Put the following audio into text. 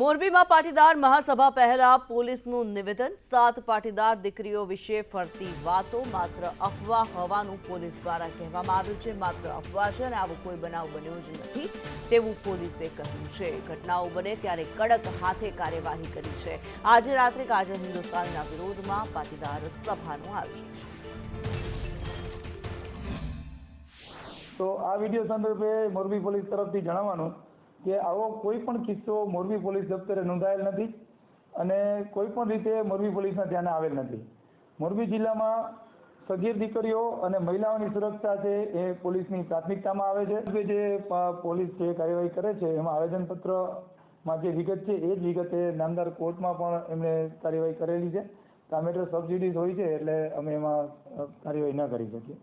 મોરબીમાં પાટીદાર મહાસભા પહેલા પોલીસનું નિવેદન, સાત પાટીદાર દીકરીઓ વિશે ફરતી વાતો, માત્ર અફવા હોવાનું પોલીસ દ્વારા કહેવામાં આવ્યું છે. માત્ર અફવા છે અને આવો કોઈ બનાવ બન્યો જ નથી તેવું પોલીસે કહ્યું છે. ઘટનાઓ બને ત્યારે કડક હાથે કાર્યવાહી કરી છે. આજે રાત્રે કાજલ હિન્દુસ્તાનના વિરોધમાં પાટીદાર સભાનું આયોજન છે. તો આ વીડિયો સંદર્ભે મોરબી પોલીસ તરફથી જણાવવાનું કે આવો કોઈ પણ કિસ્સો મોરબી પોલીસ દફતરે નોંધાયેલ નથી અને કોઈ પણ રીતે મોરબી પોલીસના ધ્યાને આવેલ નથી. મોરબી જિલ્લામાં સગીર દીકરીઓ અને મહિલાઓની સુરક્ષા છે એ પોલીસની પ્રાથમિકતામાં આવે છે. કે જે પોલીસ જે કાર્યવાહી કરે છે, એમાં આવેદનપત્રમાં જે વિગત છે, એ જ વિગતે નામદાર કોર્ટમાં પણ એમણે કાર્યવાહી કરેલી છે. કામેટર સબસિડીઝ હોય છે એટલે અમે એમાં કાર્યવાહી ન કરી શકીએ.